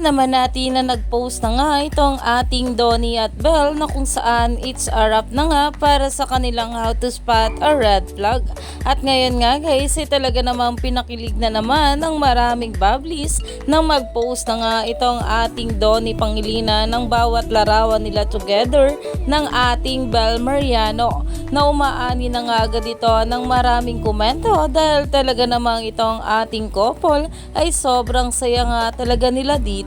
naman natin na nag-post na nga itong ating Donnie at Belle na kung saan it's a wrap na nga para sa kanilang how to spot a red flag. At ngayon nga guys, ay talaga namang pinakilig na naman ng maraming bablis na mag-post na nga itong ating Donnie Pangilinan ng bawat larawan nila together ng ating Belle Mariano na umaani na nga agad ito ng maraming komento dahil talaga namang itong ating couple ay sobrang saya nga talaga nila dito.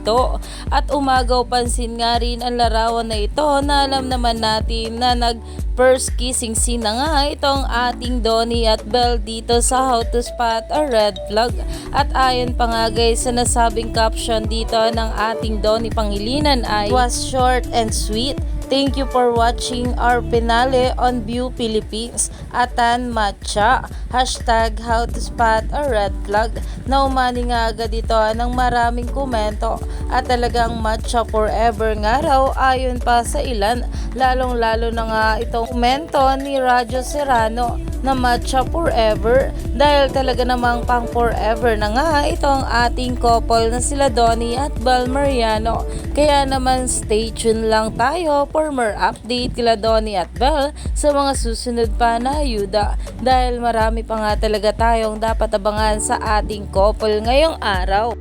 At umagaw pansin nga rin ang larawan na ito na alam naman natin na nag first kissing scene na nga itong ating Donnie at Belle dito sa How to Spot a Red Flag. At ayon pa nga guys sa nasabing caption dito ng ating Donnie Pangilinan ay was short and sweet. Thank you for watching our finale on View Philippines. Atan Matcha. Hashtag how to spot a red flag. Na umani nga agad ito ng maraming komento. At talagang matcha forever nga raw ayon pa sa ilan. Lalong lalo na nga itong komento ni Radyo Serrano na matcha forever dahil talaga namang pang forever na nga itong ating couple na sila Donnie at Bal Mariano. Kaya naman stay tuned lang tayo for more update kila Donnie at Bel sa mga susunod pa na ayuda dahil marami pa nga talaga tayong dapat abangan sa ating couple ngayong araw.